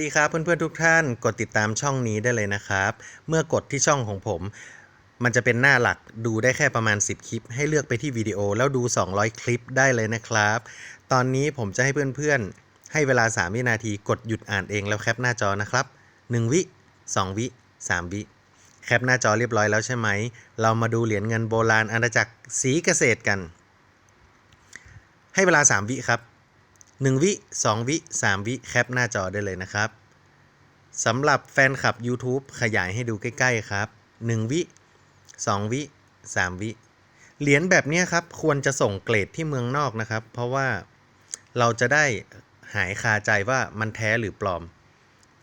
สวัสดีครับเพื่อนๆทุกท่านกดติดตามช่องนี้ได้เลยนะครับ เมื่อกดที่ช่องของผม มันจะเป็นหน้าหลักดูได้แค่ประมาณ 10 คลิป ให้เลือกไปที่วิดีโอแล้วดู 200 คลิปได้เลยนะครับ ตอนนี้ผมจะให้เพื่อนๆ ให้เวลา 3 วินาทีกดหยุดอ่านเองแล้วแคปหน้าจอนะครับ 1 วิ 2 วิ 3 วิแคปหน้าจอเรียบร้อยแล้วใช่ไหม เรามาดูเหรียญเงินโบราณอาณาจักรศรีเกษตรกัน ให้เวลา 3 วิครับ 1 วิ 2 วิ 3 วิแคปหน้าจอได้เลยนะครับสำหรับแฟนคลับ YouTube ขยายให้ดูใกล้ๆครับ 1 วิ 2 วิ 3 วิ เหรียญแบบนี้ครับ ควรจะส่งเกรดที่เมืองนอกนะครับ เพราะว่าเราจะได้หายคาใจว่ามันแท้หรือปลอม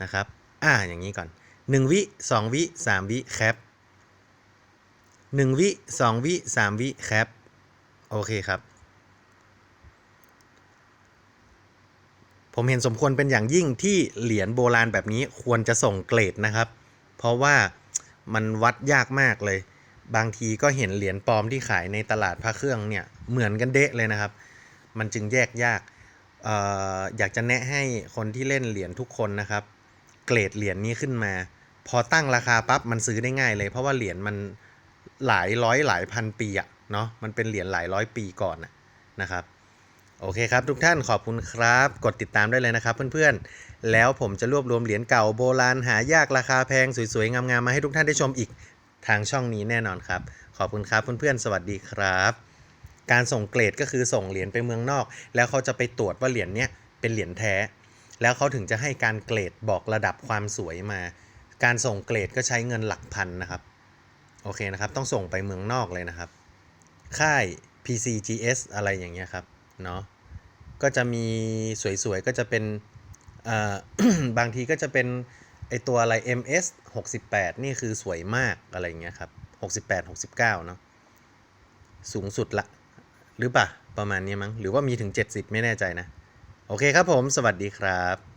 นะครับ อ่า อย่างนี้ก่อน 1 วิ 2 วิ 3 วิแคป1 วิ 2 วิ 3 วิแคปโอเคครับ ผมเห็นสมควรเป็นอย่างยิ่งที่เหรียญโบราณแบบนี้ควรจะส่งเกรดนะครับ เพราะว่ามันวัดยากมากเลย บางทีก็เห็นเหรียญปลอมที่ขายในตลาดพระเครื่องเนี่ยเหมือนกันเดะเลยนะครับ มันจึงแยกยากอออยากจะแนะให้คนที่เล่นเหรียญทุกคนนะครับ เกรดเหรียญนี้ขึ้นมา พอตั้งราคาปั๊บมันซื้อได้ง่ายเลย เพราะว่าเหรียญมันหลายร้อยหลายพันปีอะเนาะมันเป็นเหรียญหลายร้อยปีก่อนน่ะนะครับ โอเคครับทุกท่านขอบคุณครับ กดติดตามได้เลยนะครับเพื่อนๆ แล้วผมจะรวบรวมเหรียญเก่าโบราณหายากราคาแพงสวยๆ งามๆ มาให้ทุกท่านได้ชมอีกทางช่องนี้แน่นอนครับ ขอบคุณครับเพื่อนๆ สวัสดีครับ การส่งเกรดก็คือส่งเหรียญไปเมืองนอก แล้วเขาจะไปตรวจว่าเหรียญเนี้ยเป็นเหรียญแท้ แล้วเขาถึงจะให้การเกรดบอกระดับความสวยมา การส่งเกรดก็ใช้เงินหลักพันนะครับโอเคนะครับต้องส่งไปเมืองนอกเลยนะครับ ค่าย PCGS อะไรอย่างเงี้ยครับ เนาะก็จะมีสวยๆ ก็จะเป็นบางทีก็จะเป็นไอตัวอะไร MS 68 นี่คือสวยมากอะไรอย่างเงี้ยครับ 68 69 เนาะสูงสุดละ หรือปะประมาณนี้มั้ง หรือว่ามีถึง 70 ไม่แน่ใจนะ โอเคครับผม สวัสดีครับ